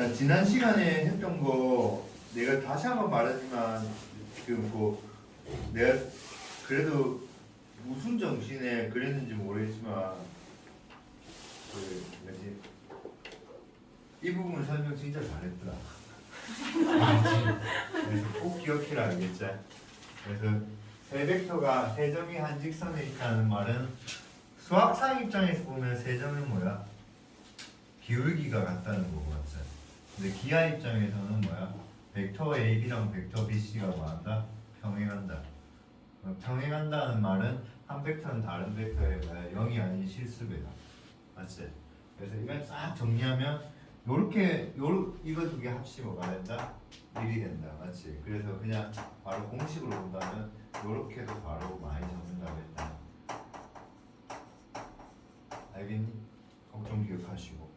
자, 지난 시간에 했던 거 내가 다시 한번 말하지만 지금 뭐 내가 그래도 무슨 정신에 그랬는지 모르겠지만 그 뭐지 이 부분 설명 진짜 잘했더라. 그래서 꼭 기억해라 알겠지? 그래서 세 벡터가 세 점이 한 직선에 있다는 말은 수학상 입장에서 보면 세 점은 뭐야? 기울기가 같다는 거고 맞지? 근데 기하 입장에서는 뭐야? 벡터 AB랑 벡터 BC가 뭐한다? 평행한다. 어, 평행한다는 말은 한 벡터는 다른 벡터에 뭐야? 0이 아닌 실수배다. 맞지? 그래서 이걸 싹 정리하면 요렇게 요 이거 두 개 합치 뭐가 된다? 1이 된다. 맞지? 그래서 그냥 바로 공식으로 본다면 요렇게도 바로 많이 적는다고 했다. 알겠니? 좀 기억하시고.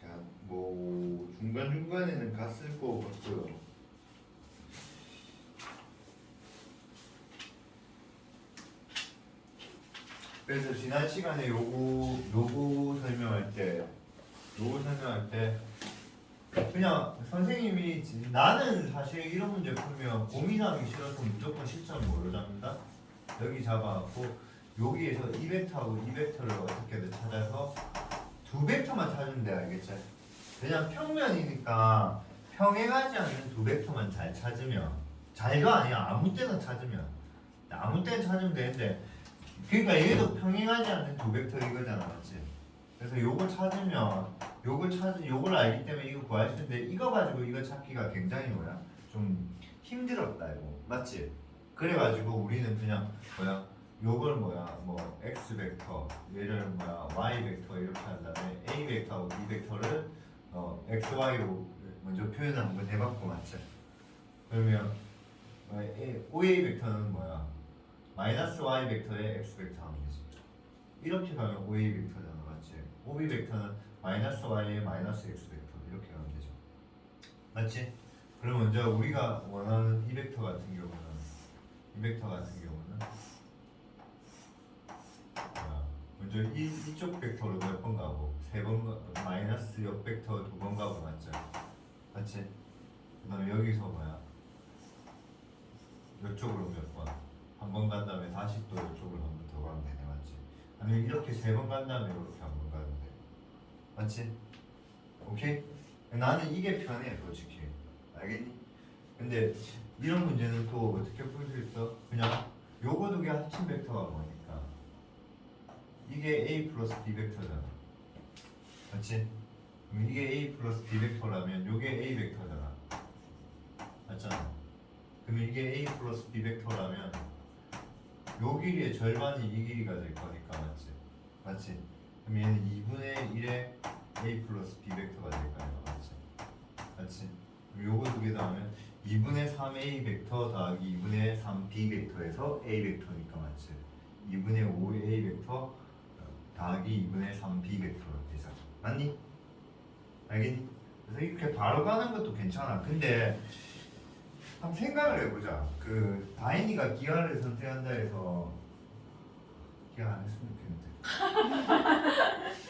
자, 뭐 중간 중간에는 갔을 거 같고요. 그래서 지난 시간에 요거 요거 설명할 때 요거 설명할 때 그냥 선생님이 지- 나는 사실 이런 문제 풀면 고민하기 싫어서 무조건 뭐로 잡는다? 여기 잡아갖고 여기에서 이 벡터하고 이 벡터를 어떻게든 찾아서 두 벡터만 찾으면 돼 알겠지? 그냥 평면이니까 평행하지 않는 두 벡터만 잘 찾으면 잘가 아니야. 아무 때나 찾으면. 아무 때나 찾으면 되는데 그러니까 얘도 평행하지 않는 두 벡터 이거잖아 맞지? 그래서 요걸 찾으면 요걸 찾은 요걸 알기 때문에 이거 구할 수 있는데 이거 가지고 이거 찾기가 굉장히 뭐야? 좀 힘들었다 이거. 맞지? 그래가지고 우리는 그냥 뭐야? 요걸 뭐야? 뭐 x 벡터 얘를 뭐야? Y 벡터 이렇게 한 다음에 a 벡터하고 b 벡터를 어 x y로 먼저 표현을 한번 해봤고 맞지? 그러면 OA 벡터는 뭐야 마이너스 y 벡터에 x 벡터 되지 이렇게 가면 OA 벡터잖아 맞지? OB 벡터는 마이너스 y에 마이너스 x 벡터 이렇게 가면 되죠 맞지? 그럼 먼저 우리가 원하는 이 벡터 같은 경우는 이 벡터 같은 경우는 자, 먼저 이, 이쪽 벡터로 몇 번 가고 세번 가, 마이너스 옆 벡터 두 번 가고 맞죠? 맞지? 그 다음에 여기서 뭐야 이쪽으로 몇 번? 한 번 간 다음에 다시 또 이쪽으로 한 번 더 가면 되네 맞지? 아니면 이렇게 세 번 간 다음에 이렇게 한 번 가면 돼 맞지? 오케이? 나는 이게 편해 솔직히 알겠니? 근데 이런 문제는 또 어떻게 풀 수 있어? 그냥 요거 두 개 합친 벡터가 뭐니까 이게 a 플러스 b 벡터잖아 맞지? 그럼 이게 a 플러스 b 벡터라면 요게 a 벡터잖아 맞잖아 그러면 이게 a 플러스 b 벡터라면 요 길이의 절반이 이 길이가 될 거니까 맞지? 맞지? 그럼 얘는 2분의 1의 a 플러스 b 벡터가 될 거야 맞지? 맞지? 그럼 요거 두개 더하면 2분의 3a 벡터 더하기 2분의 3b 벡터에서 a 벡터니까 맞지? 2분의 5a 벡터 더하기 2분의 3b 벡터가 되잖아 맞니? 알겠니? 그래서 이렇게 바로 가는 것도 괜찮아 근데 한번 생각을 해보자 그 다인이가 기아를 선택한다 해서 기아 안 했으면 좋겠는데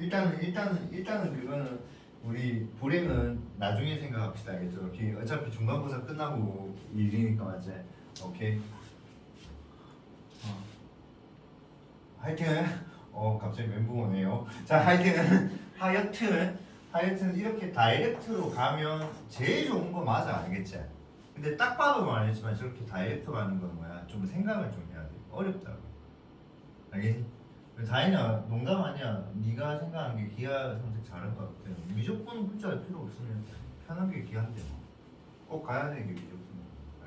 일단은 일단은 일단은 그거는 우리 불행은 나중에 생각합시다 알겠죠? 오케이. 어차피 중간고사 끝나고 일이니까 맞지? 오케이 어. 하여튼 어 갑자기 멘붕 오네요 자 하여튼 하여튼 하여튼 이렇게 다이렉트로 가면 제일 좋은 거 맞아 알겠지? 근데 딱 봐도 말했지만 저렇게 다이렉트 가는 건 뭐야 좀 생각을 좀 해야 돼 어렵다고 알겠니? 다행이야 농담 아니야 네가 생각한 게 기아 선택 잘한 것 같아 무조건 혼자 필요 없으면 편하게 기아인데 뭐. 꼭 가야 되는 게 무조건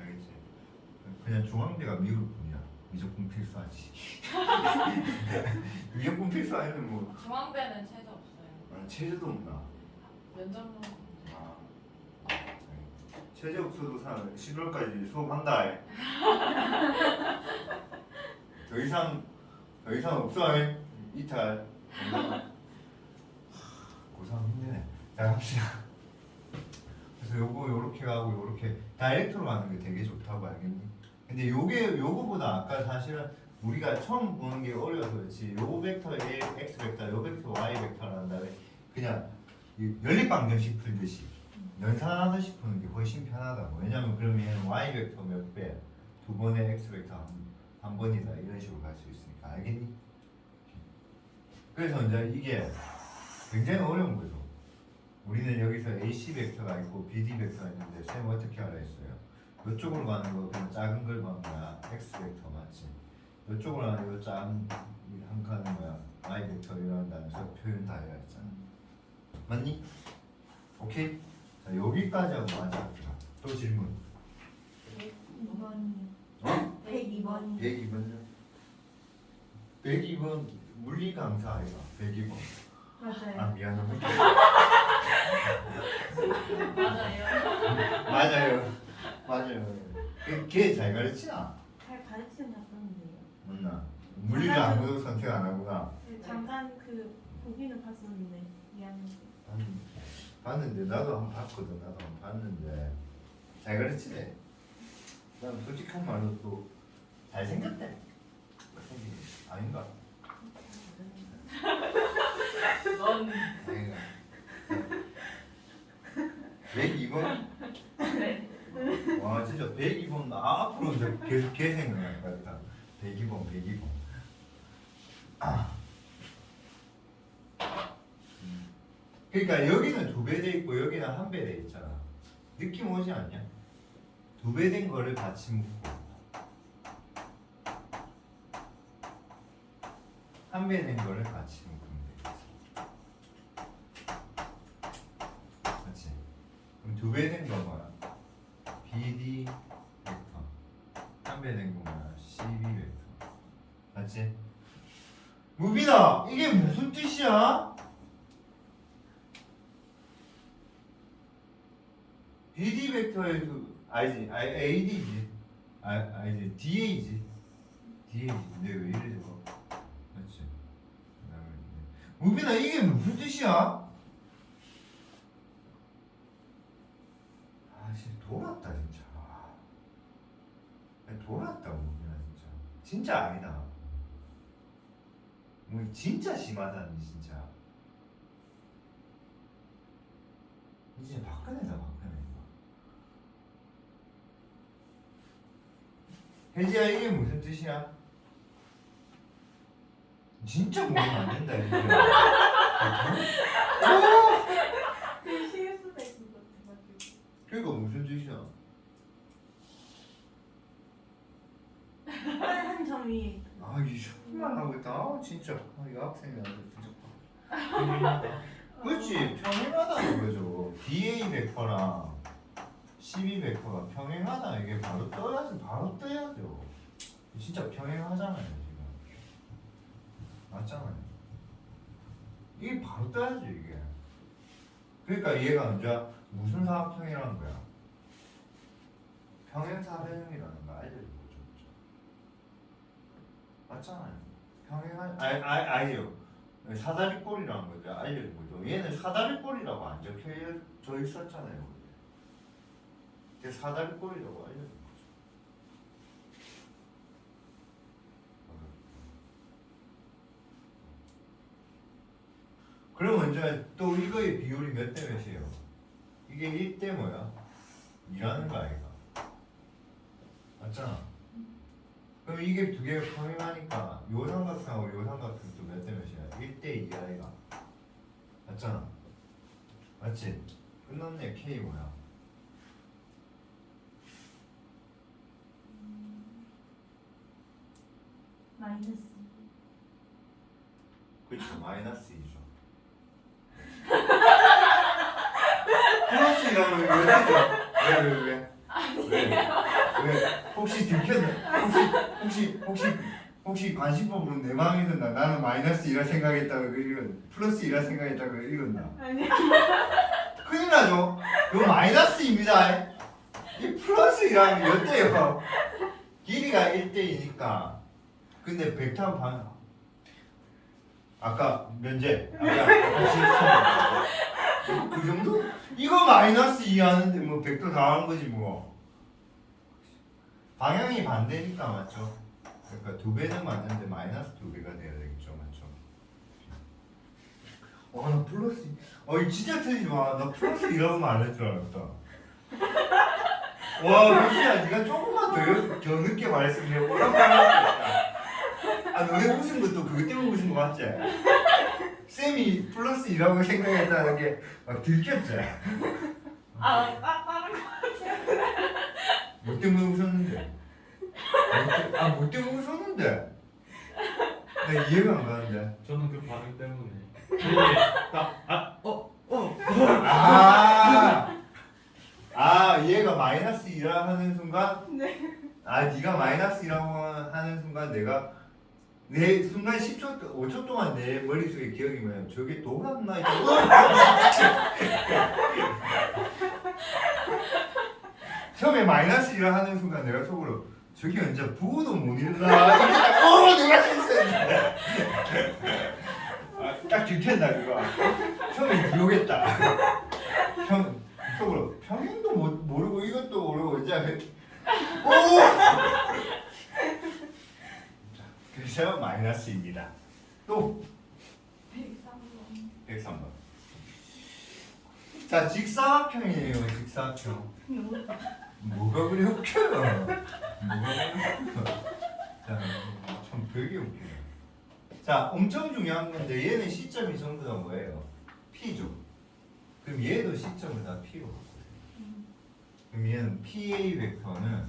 알겠지? 그냥 중앙대가 미룰 뿐이야 무조건 필수하지 무조건 필수 아니면 뭐 중앙대는 체제 없어요. 아, 체제도 없나 면접만. 아, 체제 없어도 사 11월까지 수업한다. 더 이상 더 이상 없어. 이탈. 고상 힘드네. 자 갑시다. 그래서 요거 요렇게 가고 요렇게 다이렉트로 가는 게 되게 좋다고 알겠니? 근데 요게 요거보다 아까 사실은 우리가 처음 보는 게 어려워서 그렇지. 요 벡터 A, X 벡터, 요 벡터 Y 벡터를 한 다음에 그냥 이 연립방정식 풀듯이 연산하듯이 푸는 게 훨씬 편하다고. 왜냐면 그러면 Y 벡터 몇 배, 두 번의 X 벡터 한, 한 번이다. 이런 식으로 갈 수 있으니까. 알겠니? 그래서 이제 이게 굉장히 어려운 거죠. 우리는 여기서 AC 벡터가 있고 BD 벡터가 있는데 쌤 어떻게 하라 했어요? 이쪽으로 가는 거 그냥 작은 걸 보는 거야 X 벡터 맞지? 이쪽으로 가는 거 작은 한 칸은 뭐야 Y 벡터 이런다면서 표현 다 해야 했잖아 맞니? 오케이? 자 여기까지 하고 마지막 또 질문 102번이요. 어? 102번이요. 102번요? 102번 물리 강사 아이가 102번 아 맞아요. 미안합니다 맞아요. 맞아요 맞아요 걔잘 가르치나? 잘 가르치는 잡았는데요. 맞나? 물리를 아무도 선택 안 하구나 잠깐 그 보기는 봤었는데 미안해요. 봤는데, 봤는데 나도 한 번 봤거든 나도 한 번 봤는데 잘 가르치네 난 솔직한 말로 또 잘생겼대 생긴 아닌가? 넌 아닌가? 102번? 네. 와 진짜 102번 나 앞으로 이제 계속 개 생각날 것 같다. 102번 102번. 아. 그러니까 여기는 두 배 돼 있고 여기는 한 배 돼 있잖아. 느낌 오지 않냐? 두 배 된 거를 같이 묶고 한 배 된 거를 같이 묶으면 되겠어. 맞지? 그럼 두배된 거만 2D 벡터 판매된 공간 12 벡터 맞지? 무빈아 이게 무슨 뜻이야? 2D 벡터의 그 아니지 아, AD지. 아, 아니지 DA지. DA지. 내가 왜 이래 저거? 맞지? 그 무빈아 이게 무슨 뜻이야? 돌았다 무빈아 진짜 진짜 아니다 뭐 진짜 심하다니 진짜 이제 박근혜다 박근혜 혜지야 이게 무슨 뜻이야? 진짜 모르면 안 된다 혜지야 어? 그것 같아가지고. 그러니까 무슨 뜻이야? 한 점이 아, 이 정말 하고 있다. 아, 진짜. 아, 이 학생이 아주 진짜. 그렇지. 평행하다는 거죠. DA 벡터랑 CB 벡터가 평행하다. 이게 바로 떠야지. 바로 떠야죠. 진짜 평행하잖아요, 지금. 맞잖아요. 이게 바로 떠야죠, 이게. 그러니까 얘가 이제 무슨 사각형이라는 거야? 평행사변형이라는 거. 그죠? 맞잖아요. 평행한 아, 아, 아니요. 사다리꼴이라는 거죠. 알려준 거죠. 얘는 사다리꼴이라고 안 적혀져 있었잖아요. 그게 사다리꼴이라고 알려준 거죠. 그러면 이제 또 이거의 비율이 몇 대 몇이에요? 이게 1대 뭐야? 2라는 거 아이가? 맞잖아. 그럼 이게 두 개가 평행하니까 요 삼각형하고 요 삼각형도 몇대 몇이야? 1대 2 아이가? 맞잖아. 맞지? 끝났네. K 뭐야? 마이너스. 그렇죠. 마이너스 2죠. 플러스 2라면 왜 되죠? 왜, 왜, 왜? 왜? 왜? 혹시 들켰나? 혹시, 혹시, 혹시, 혹시 관심법으로 내 마음이 든다. 나는 마이너스 2라 생각했다고 이건 플러스 2라 생각했다고 이건다. 아니. 큰일 나죠? 이거 마이너스입니다. 이 플러스 2라면 몇 대요? 길이가 1대이니까. 근데 벡터 반 아까 면제 아까 실수 그 정도? 이거 마이너스 2 하는데 뭐 벡터 다한 거지 뭐 방향이 반대니까 맞죠? 그러니까 두 배는 맞는데 마이너스 두 배가 돼야 되겠죠, 맞죠? 와, 나 플러스. 어, 이 진짜 틀리지 마. 나 플러스 이라고 말할 줄 알았다. 와, 민지야, 네가 조금만 더, 더 늦게 말했으면 뭐라고 말했겠다. 아, 너네 웃은 것도 그것 때문에 웃은 거 맞지? 쌤이 플러스 이라고 생각했다는 게막 들켰지? 아, 아, 다른 거. 뭐 때문에 웃었는데? 뭐 때- 아, 뭐 때문에 웃었는데? 나 이해가 안 가는데. 저는 그 반응 때문에 이게 딱아 어? 어? 아, 아 얘가 마이너스 2라 하는 순간 네. 아 네가 마이너스 2라고 하는 순간 내가 내 순간 10초 5초 동안 내 머릿속에 기억이 뭐냐면 저게 돌았나 이거 처음에 마이너스 1라 하는 순간 내가 속으로 저게 언제 부호도 못 이랬다. 어 내가 실수했네. 아, 딱 들켰다 그거. 처음에 유혹했다. 평 속으로. 평행도 못, 모르고 이것도 모르고 이제 오! 자, 그래서 마이너스입니다. 또? 103번. 103번. 자 직사각형이에요 직사각형. 너무 뭐가 그리 웃겨요? 뭐가 그리 웃겨 자참 되게 웃겨요 자 엄청 중요한 건데 얘는 시점이 전부 다 뭐예요? P죠. 그럼 얘도 시점을 다 P로 바꾸세요. 그럼 얘는 PA 벡터는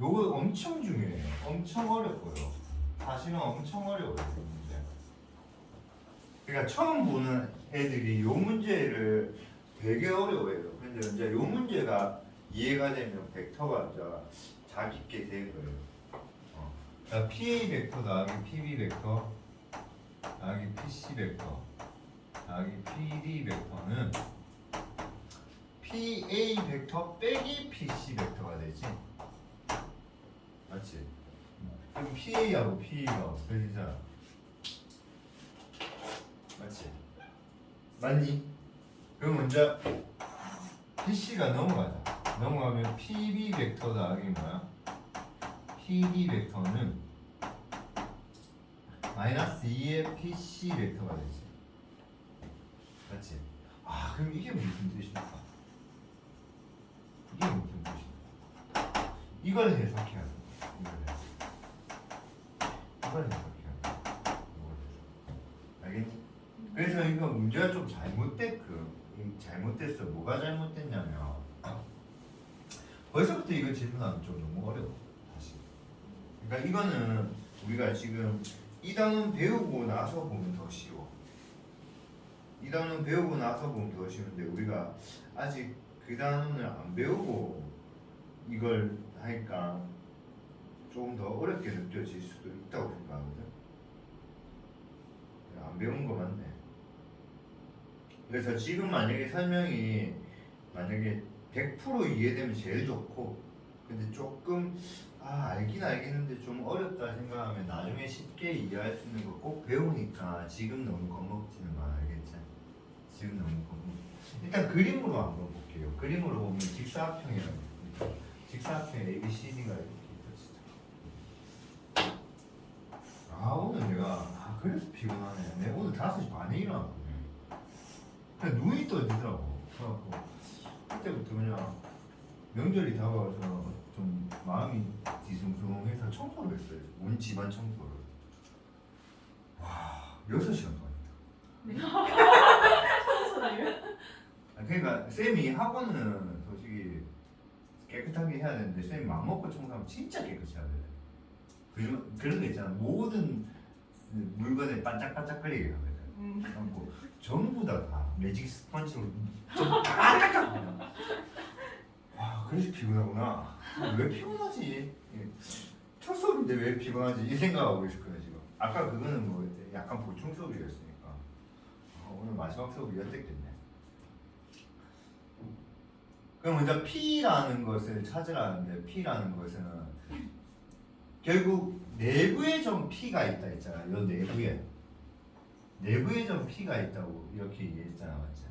요거 엄청 중요해요. 엄청 어렵고요. 사실은 엄청 어려워요 이 문제. 그러니까 처음 보는 애들이 요 문제를 되게 어려워해요 근데 이제 요 문제가 이해가 되면 벡터가 이제 자기 있게 된 거예요 어. 자, PA 벡터 더하기 PB 벡터 더하기 PC 벡터 더하기 PD 벡터는 PA 벡터 빼기 PC 벡터가 되지 맞지? 그럼 PA하고 PE가 없어지잖아 맞지? 맞니? 그럼 먼저 PC가 넘어가자 넘어가면 PB 벡터 더하기 뭐야? PD 벡터는 마이너스 2의 PC 벡터가 되지 맞지? 아 그럼 이게 무슨 뜻일까? 이게 무슨 뜻일까? 이걸 해석해야 돼 이걸 해석 이걸 해석해야 돼 이걸 해석 알겠니? 그래서 이거 문제가 좀 잘못됐 그 잘못됐어. 뭐가 잘못됐냐면 벌써부터 이거 질문하면 좀 너무 어려워 사실. 그러니까 이거는 우리가 지금 이 단원 배우고 나서 보면 더 쉬워. 이 단원 배우고 나서 보면 더 쉬운데 우리가 아직 그 단원을 안 배우고 이걸 하니까 조금 더 어렵게 느껴질 수도 있다고 생각하거든 안 배운 거 맞네 그래서 지금 만약에 설명이 만약에 100% 이해되면 제일 좋고 근데 조금 아 알긴 알겠는데 좀 어렵다 생각하면 나중에 쉽게 이해할 수 있는 거 꼭 배우니까 지금 너무 겁먹지는 마 알겠지? 지금 너무 겁먹 일단 그림으로 한번 볼게요. 그림으로 보면 직사각형이라고 있습니다. 직사각형 A, B, C, D가 이렇게 진짜. 아 오늘 내가 아 그래서 피곤하네. 내가 오늘 5시 반에 일어났거든 그냥 눈이 떠지더라고. 그래갖고 그때부터 그냥 명절이 다가와서 좀 마음이 뒤숭숭해서 청소를 했어요. 온 집안 청소를. 와 6시간 동안. 했다 청소라요? 아, 그러니까 쌤이 학원은 솔직히 깨끗하게 해야 되는데 쌤이 맘먹고 청소하면 진짜 깨끗이 해야 돼 그런 그런 거 있잖아. 모든 물건에 반짝반짝거리게 하거든. 음. 그래갖고 전부 다, 다 매직 스펀지로 좀 빡빡빡 와 그래서 피곤하구나. 왜 피곤하지? 예. 첫 수업인데 왜 피곤하지? 이 생각하고 있었거든 지금. 아까 그거는 뭐 약간 보충 수업이었으니까. 아, 오늘 마지막 수업이 엿됐겠네. 그럼 먼저 P라는 것을 찾으라는데 P라는 것은 결국 내부에 좀 P가 있다 했잖아. 요 내부에 내부에 좀 P가 있다고 이렇게 얘기했잖아 맞지?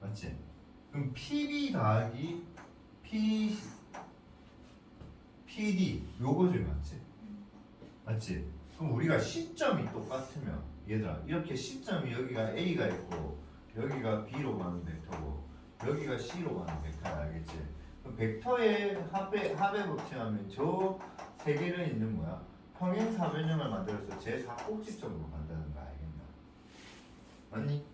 맞지? 그럼 PB 더하기 P PD 요거죠 맞지? 맞지? 그럼 우리가 시점이 똑같으면 얘들아 이렇게 시점이 여기가 A가 있고 여기가 B로 가는 벡터고 여기가 C로 가는 벡터야 알겠지? 그럼 벡터의 합의 합의 법칙하면 저 세 개를 있는 뭐야? 평행 사변형을 만들어서 제 사꼭지점으로 간다는 거 알겠나? 맞니?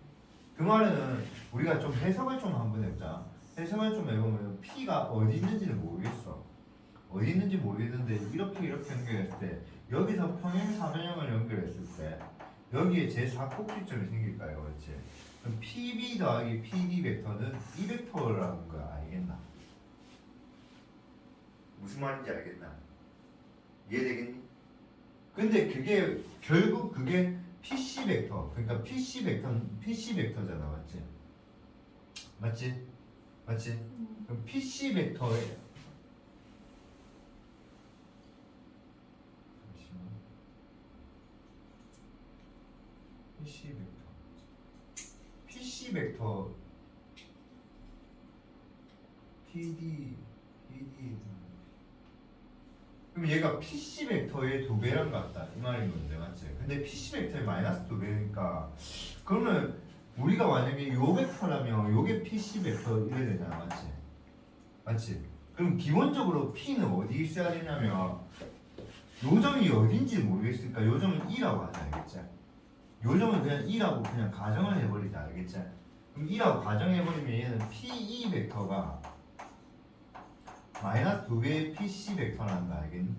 그 말은 우리가 좀 해석을 좀 한번 해보자. 해석을 좀 해보면 P가 어디 있는지는 모르겠어. 어디 있는지 모르겠는데 이렇게 이렇게 연결했을 때 여기서 평행 사변형을 연결했을 때 여기에 제 사꼭지점이 생길까요, 그렇지? 그럼 PB 더하기 PD 벡터는 이 벡터라는 거 알겠나? 무슨 말인지 알겠나? 이해되겠니? 근데 그게 결국 그게 PC 벡터 그러니까 PC 벡터 PC 벡터잖아 맞지? 맞지? 맞지? 음. 그럼 PC 벡터에 잠시만 PC 벡터 PC 벡터 PD PD 그럼 얘가 PC 벡터의 두 배랑 같다 이 말인 건데 맞지? 근데 PC 벡터의 마이너스 두 배니까 그러면 우리가 만약에 요 벡터라면 요게 PC 벡터 이래야 되잖아 맞지? 맞지? 그럼 기본적으로 P는 어디 있어야 되냐면 요 점이 어딘지 모르겠으니까 요 점은 2라고 하자 알겠지? 요 점은 그냥 2라고 그냥 가정을 해버리자 알겠지? 그럼 2라고 가정해버리면 얘는 PE 벡터가 마이너스 두 개의 PC 벡터라는 거 알겠니?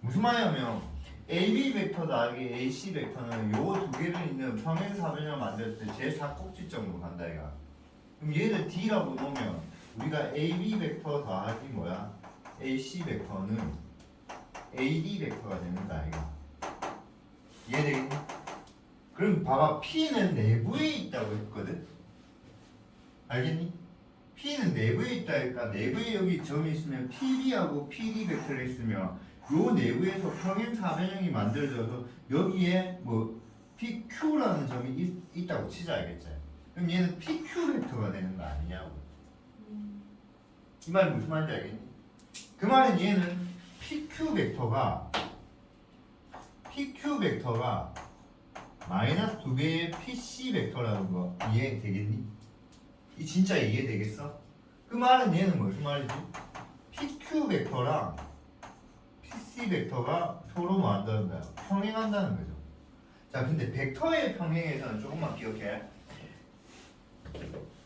무슨 말이냐면 AB 벡터 더하기 AC 벡터는 요 두 개를 있는 평행 사변을 만들 때제 사꼭지점으로 간다 이가 그럼 얘를 D라고 놓으면 우리가 AB 벡터 더하기 뭐야? AC 벡터는 AD 벡터가 되는 거 아이가 이해 되겠니? 그럼 봐봐 P는 내부에 있다고 했거든? 알겠니? P는 내부에 있다 니까 내부에 여기 점이 있으면 PB하고 PD 벡터가 있으면 요 내부에서 평행 사변형이 만들어져서 여기에 뭐 PQ라는 점이 있, 있다고 치자 알겠지? 그럼 얘는 PQ 벡터가 되는 거 아니냐고 음. 이말 무슨 말인지 알겠니? 그 말은 얘는 PQ 벡터가 PQ 벡터가 마이너스 두 배의 PC 벡터라는 거 이해 되겠니? 이 진짜 이해되겠어? 그 말은 얘는 무슨 말이지? PQ 벡터랑 PC 벡터가 서로 거야? 평행한다는 거죠. 자, 근데 벡터의 평행에서는 조금만 기억해.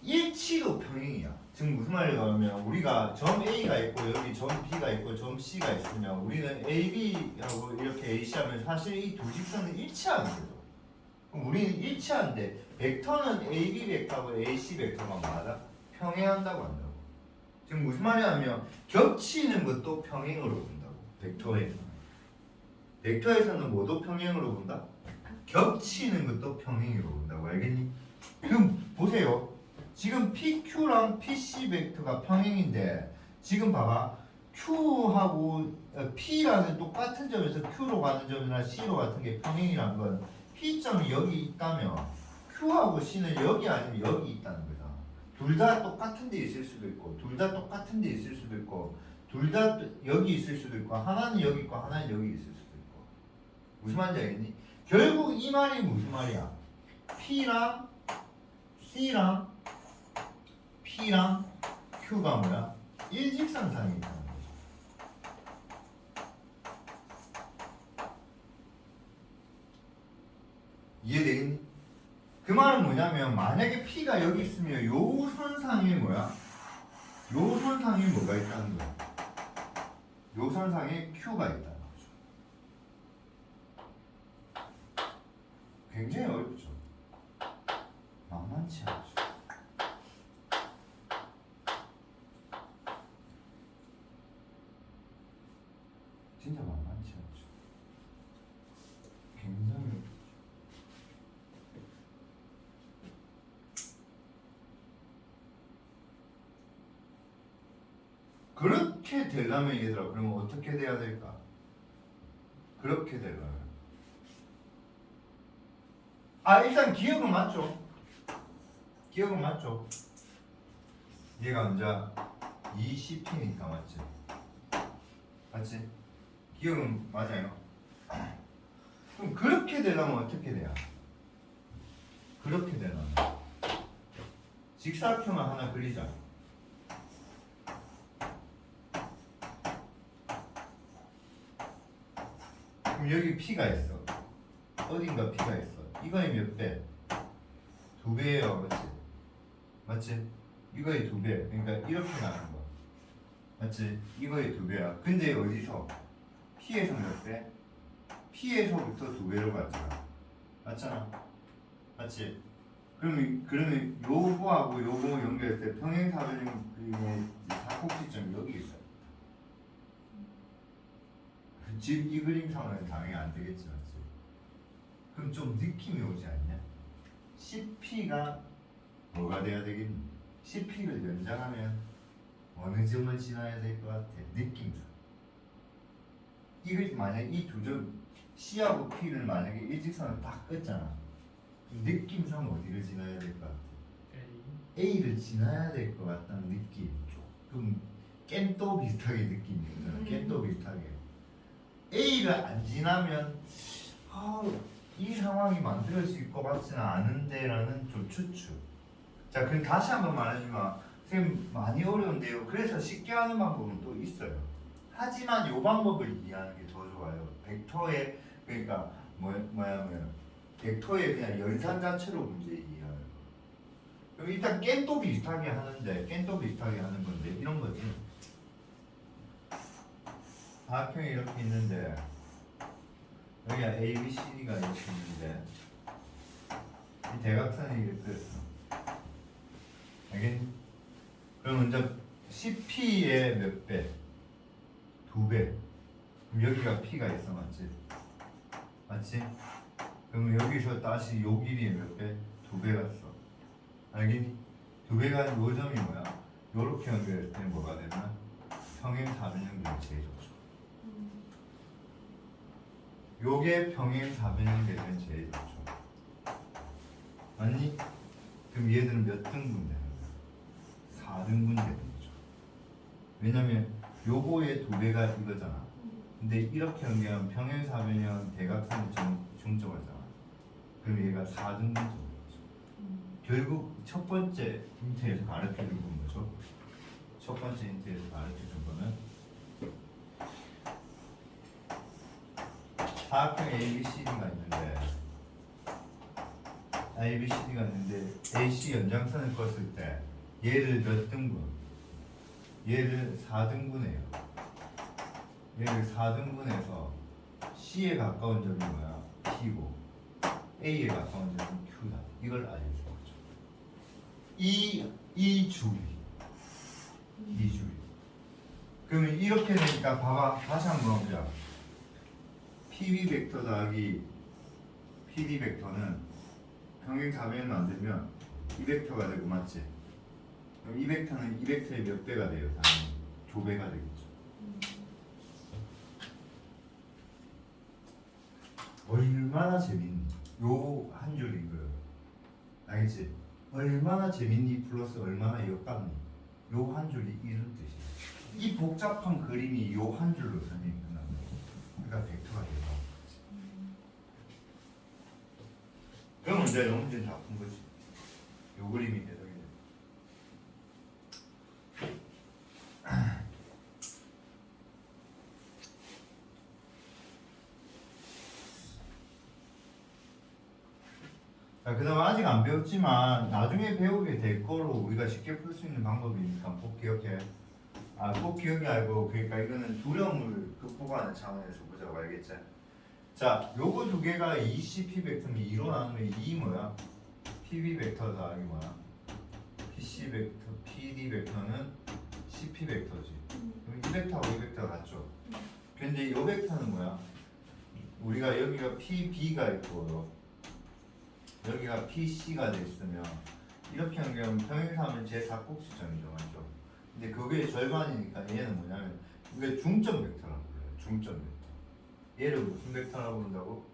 일치도 평행이야. 지금 무슨 말이냐 하면 우리가 점 A가 있고 여기 점 B가 있고 점 C가 있으면 우리는 AB하고 이렇게 AC 하면 사실 이 두 직선은 일치하는 거죠. 우리는 일치한데 벡터는 AB 벡터하고 AC 벡터가 맞아? 평행한다고 한다고. 지금 무슨 말이냐면 겹치는 것도 평행으로 본다고. 벡터에서는. 벡터에서는 뭐도 평행으로 본다? 겹치는 것도 평행으로 본다고 알겠니? 그럼 보세요. 지금 PQ랑 PC 벡터가 평행인데 지금 봐봐. Q하고 어, P라는 똑같은 점에서 Q로 가는 점이나 C로 같은 게 평행이란 건 P점이 여기 있다면 Q하고 C는 여기 아니면 여기 있다는 거잖아. 둘 다 똑같은 데 있을 수도 있고 둘 다 똑같은 데 있을 수도 있고 둘 다 여기 있을 수도 있고 하나는 여기 있고 하나는 여기 있을 수도 있고 무슨 말인지 알겠니? 결국 이 말이 무슨 말이야? P랑 C랑 P랑 Q가 뭐야? 일직선상에 있다는 거죠. 이해되겠니? 그 말은 뭐냐면 만약에 P가 여기 있으면 요 선상에 뭐야? 요 선상에 뭐가 있다는 거야? 요 선상에 Q가 있다는 거죠. 굉장히 어렵죠. 만만치 않죠. 진짜 만만치 않죠. 굉장히 그렇게 되려면 얘들아 그러면 어떻게 돼야 될까? 그렇게 되려면 아 일단 기억은 맞죠? 기억은 맞죠? 얘가 이제 20p니까 맞지? 맞지? 기억은 맞아요. 그럼 그렇게 되려면 어떻게 돼요? 그렇게 되려면 직사각형을 하나 그리자. 그럼 여기 P가 있어. 어딘가 P가 있어. 이거의 몇 배? 두 배예요, 맞지? 맞지? 이거의 두 배. 그러니까 이렇게 나가는 거. 맞지? 이거의 두 배야. 근데 어디서? P에서 몇 배? P에서부터 두 배로 갔잖아. 맞잖아. 맞지? 그러면 그러면 요거하고 요거 연결할 때 평행사변형의 사곡지점이 여기 있어요. 지금 이 그림상은 당연히 안 되겠지, 맞지? 그럼 좀 느낌이 오지 않냐? CP가 뭐가 돼야 되겠니? CP를 연장하면 어느 점을 지나야 될 것 같아? 느낌상. 이걸 만약 이 두 점 C하고 P를 만약에 일직선을 딱. 그럼 느낌상 어디를 지나야 될 것 같아? A를 지나야 될 것 같다는 느낌. 조금 깬또 비슷하게 느낌이 오잖아. 음. 깬또 비슷하게. A를 안 지나면 아, 이 상황이 만들어질 것 같지는 않은데라는 좀 추측. 자, 그럼 다시 한번 말해주면 선생님 많이 어려운데요. 그래서 쉽게 하는 방법은 또 있어요. 하지만 이 방법을 이해하는 게 더 좋아요. 벡터의 그러니까 뭐, 뭐냐면 벡터의 그냥 연산 자체로 문제 이해하는 거. 그럼 일단 깬또 비슷하게 하는데 깬또 비슷하게 하는 건데 이런 거지. 사각형이 이렇게 있는데 여기가 A, B, C, D가 이렇게 있는데 이 대각선이 이렇게 있어. 알겠니? 그럼 먼저 CP의 몇 배? 두 배. 그럼 여기가 P가 있어, 맞지? 맞지? 그럼 여기서 다시 요 길이의 몇 배? 두 배 갔어. 알겠니? 두 배가 요 점이 뭐야? 요렇게 연결했을 때 뭐가 되나? 평행 사변형이 제일 좋죠. 요게 평행사변형 되면 제일 좋죠. 맞니? 그럼 얘들은 몇 등분 되는 거야? 4등분 되는 거죠. 왜냐면 요거의 두 배가 이거잖아. 근데 이렇게 연결하면 평행사변형 대각선이 중, 중점하잖아. 그럼 얘가 4등분 되는 거죠. 결국 첫 번째 힌트에서 가르쳐준 건 뭐죠? 첫 번째 힌트에서 가르쳐 준 거는 사각형 ABCD가 있는데 ABCD가 있는데 AC 연장선을 껐을 때 얘를 몇 등분? 얘를 4등분해요. 얘를 4등분해서 C에 가까운 점이 뭐야? P고 A에 가까운 점은 Q다. 이걸 알려준 거죠. 이, 이 줄이 이 줄이 그러면 이렇게 되니까 봐봐 다시 한번 보자 PB 벡터 더하기 PD 벡터는 평행사변을 만들면 이 벡터가 되고 맞지? 그럼 이 벡터는 이 벡터의 몇 배가 돼요? 당연히 두 배가 되겠죠 얼마나 재밌니? 요 한 줄이 그 알겠지? 얼마나 재밌니 플러스 얼마나 역감니 요 한 줄이 이런 뜻이야 이 복잡한 그림이 요 한 줄로 설명이 끝난다 그러니까 벡터가 되고 그럼 이제 요 문제는 다푼 거지 요 해석이 돼 자, 그다음 아직 안 배웠지만 나중에 배우게 될 거로 우리가 쉽게 풀 수 있는 방법이니까 꼭 기억해. 아, 꼭 기억이 알고 그러니까 이거는 두려움을 극복하는 차원에서 보자고 알겠지? 자, 요거 두 개가 ECP 벡터면 2로 나누면 2 뭐야? PB 벡터 더하기 뭐야? PC 벡터, PD 벡터는 CP 벡터지. 그럼 이 벡터하고 이 벡터가 같죠? 근데 이 벡터는 뭐야? 우리가 여기가 PB가 있고 여기가 PC가 돼 있으면 이렇게 연결하면 평행사면 제 사곡지점이죠, 맞죠? 근데 그게 절반이니까 얘는 뭐냐면 이게 중점 벡터라고 불러요. 중점 벡터. 얘를 무슨 벡터라고 부른다고?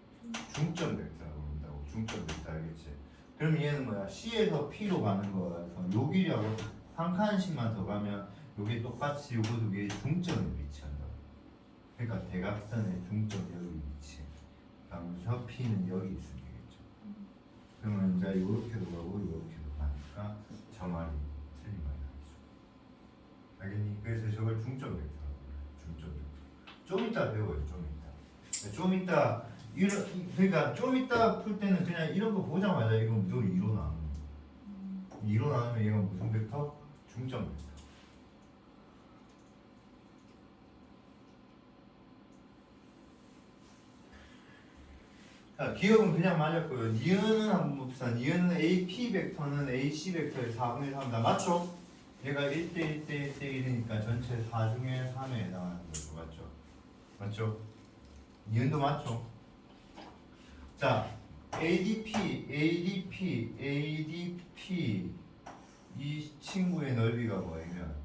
중점 벡터라고 부른다고. 중점 벡터 알겠지? 그럼 얘는 뭐야? C에서 P로 가는 거라서 요 길이하고 한 칸씩만 더 가면 요게 똑같이 요거 두 개의 중점에 위치한다. 그러니까 대각선의 중점 여기 위치. 그다음 P는 여기 있으면 되겠죠. 그러면 이제 이렇게도 가고 이렇게도 가니까 저 말이 틀린 말이 나겠죠. 알겠니? 그래서 저걸 중점 벡터라고 해요. 중점 벡터. 좀 이따 배워요. 좀 이따. 좀 이따 이런 그러니까 좀 이따 풀 때는 그냥 이런 거 보자마자 이건 무조건 2로 나누는 거예요. 2로 나누면 얘가 무슨 벡터? 중점 벡터. 자, 기억은 그냥 맞았고요. 니은은 한번 봅시다. 니은은 AP 벡터는 AC 벡터의 4분의 3이다. 맞죠? 얘가 1대 1대 1대 1이니까 전체 4 중에 3에 해당하는 거죠. 맞죠? 맞죠? 니은도 맞죠? 자, ADP, ADP, ADP 이 친구의 넓이가 뭐냐면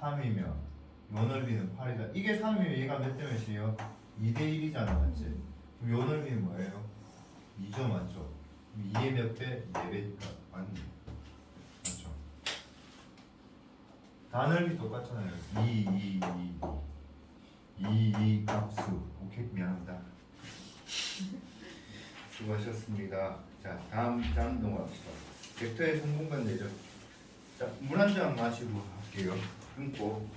3이면 요 넓이는 8이다. 이게 3이면 얘가 몇 대 몇이에요? 2대 1이잖아. 맞지? 그럼 요 넓이는 뭐예요? 2죠 맞죠? 2의 몇 배? 4배니까 맞네 맞죠? 다 넓이 똑같잖아요 2, 2, 2 2, 2 값수. 오케이 미안합니다. 수고하셨습니다. 자 다음 다음 넘어갑시다. 벡터의 성분관 내죠. 자물 한 잔 마시고 할게요. 끊고